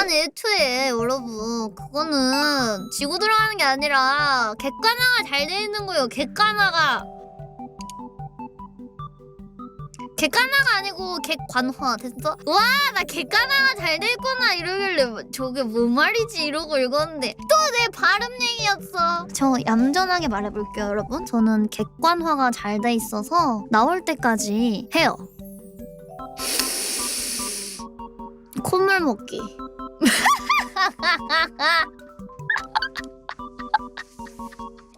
아니 애초에 여러분 그거는 지고 들어가는 게 아니라 객관화가 잘 돼 있는 거예요 객관화가. 객관화가 아니고 객관화 됐어? 와 나 객관화가 잘 돼 있구나 이러길래 저게 뭔 말이지 이러고 읽었는데 또 내 발음 얘기였어. 저 얌전하게 말해볼게요 여러분. 저는 객관화가 잘 돼 있어서 나올 때까지 해요. 콧물 먹기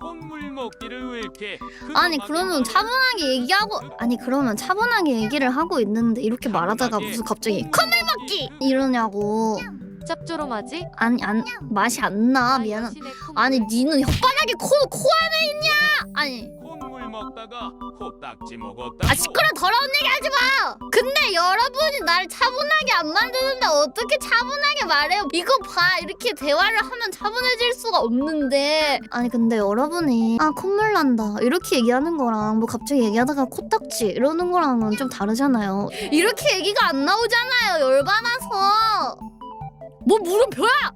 콧물 먹기를 왜 이렇게 아니 그러면 차분하게 얘기하고 아니 그러면 차분하게 얘기를 하고 있는데 이렇게 말하다가 무슨 갑자기 콧물 먹기 이러냐고 짭조름하지? 아니 안 맛이 안나 콧물. 아니 니는 혓바닥에 코, 코 안에 있냐 아니 먹다가 코딱지 먹었다 아 시끄러 더러운 얘기 하지 마! 근데 여러분이 날 차분하게 안 만드는데 어떻게 차분하게 말해요? 이거 봐 이렇게 대화를 하면 차분해질 수가 없는데. 아니 근데 여러분이 아 콧물 난다 이렇게 얘기하는 거랑 뭐 갑자기 얘기하다가 코딱지 이러는 거랑은 좀 다르잖아요. 이렇게 얘기가 안 나오잖아요 열받아서. 뭐 물음표야!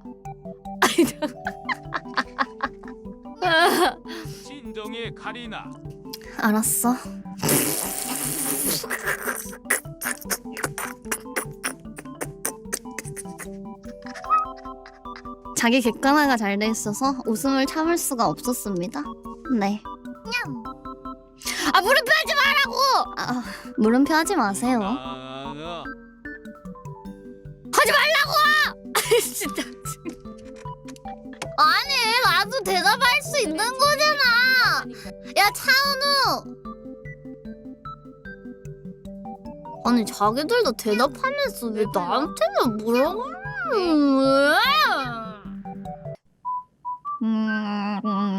진정의 카리나 알았어 자기 객관화가 잘 돼 있어서 웃음을 참을 수가 없었습니다. 네. 아 물음표 하지 말라고! 아 물음표 하지 마세요. 아, 하지 말라고! 진짜. 아니 나도 대답할 수 있는 거잖아. 차은우! 아니 자기들도 대답하면서 왜 나한테는 뭐라고 하는 거야? 음...